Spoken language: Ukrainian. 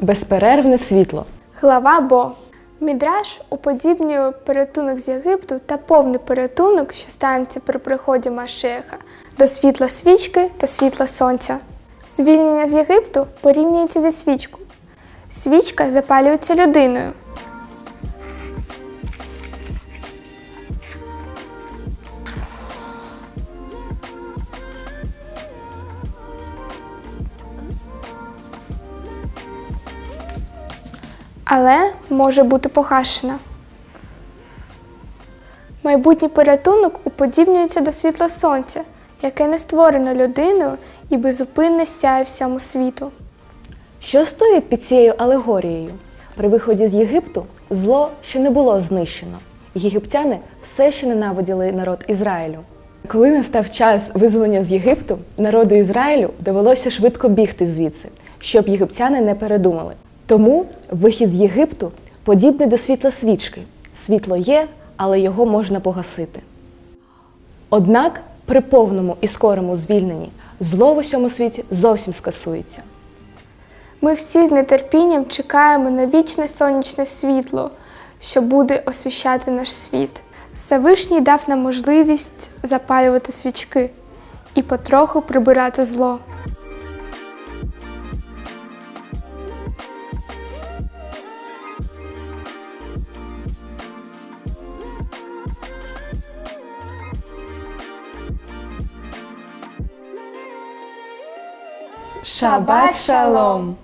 Безперервне світло. Глава Бо. Мідраш уподібнює порятунок з Єгипту та повний порятунок, що станеться при приході Машеха, до світла свічки та світла сонця. Звільнення з Єгипту порівнюється зі свічкою. Свічка запалюється людиною. Але може бути погашена. Майбутній порятунок уподібнюється до світла сонця, яке не створено людиною і безупинне сяє всьому світу. Що стоїть під цією алегорією? При виході з Єгипту зло ще не було знищено. Єгиптяни все ще ненавиділи народ Ізраїлю. Коли настав час визволення з Єгипту, народу Ізраїлю довелося швидко бігти звідси, щоб єгиптяни не передумали. Тому вихід з Єгипту подібний до світла свічки. Світло є, але його можна погасити. Однак при повному і скорому звільненні зло в усьому світі зовсім скасується. Ми всі з нетерпінням чекаємо на вічне сонячне світло, що буде освіщати наш світ. Всевишній дав нам можливість запалювати свічки і потроху прибирати зло. Шабат шалом!